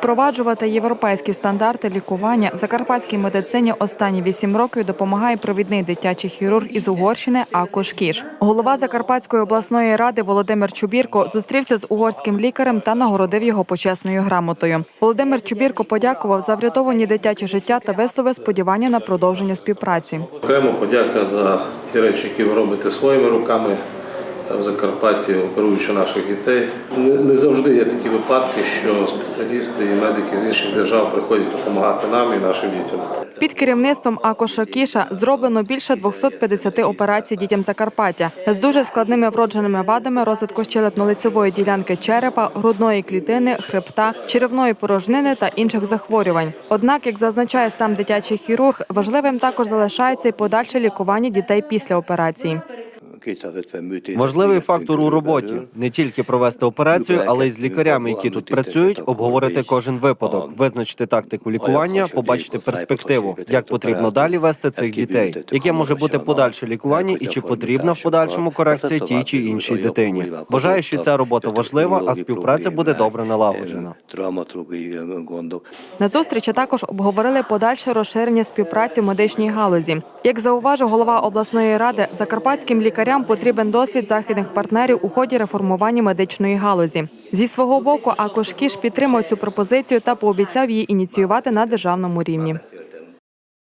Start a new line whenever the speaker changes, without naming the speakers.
Впроваджувати європейські стандарти лікування в закарпатській медицині останні вісім років допомагає провідний дитячий хірург із Угорщини Акош Кіш. Голова Закарпатської обласної ради Володимир Чубірко зустрівся з угорським лікарем та нагородив його почесною грамотою. Володимир Чубірко подякував за врятовані дитячі життя та висловив сподівання на продовження співпраці.
Окремо подяка за ті речі, які ви робите своїми руками в Закарпатті, оперуючи наших дітей. Не, не завжди є такі випадки, що спеціалісти і медики з інших держав приходять допомагати нам і нашим дітям.
Під керівництвом Акоша Кіша зроблено більше 250 операцій дітям Закарпаття з дуже складними вродженими вадами розвитку щелепно-лицевої ділянки черепа, грудної клітини, хребта, черевної порожнини та інших захворювань. Однак, як зазначає сам дитячий хірург, важливим також залишається і подальше лікування дітей після операції.
Важливий фактор у роботі не тільки провести операцію, але й з лікарями, які тут працюють, обговорити кожен випадок, визначити тактику лікування, побачити перспективу, як потрібно далі вести цих дітей, яке може бути подальше лікування і чи потрібна в подальшому корекція тій чи іншій дитині. Вважаю, що ця робота важлива, а співпраця буде добре налагоджена.
На зустрічі також обговорили подальше розширення співпраці в медичній галузі. Як зауважив голова обласної ради, закарпатським лікарям потрібен досвід західних партнерів у ході реформування медичної галузі. Зі свого боку, Акош Кіш підтримав цю пропозицію та пообіцяв її ініціювати на державному рівні.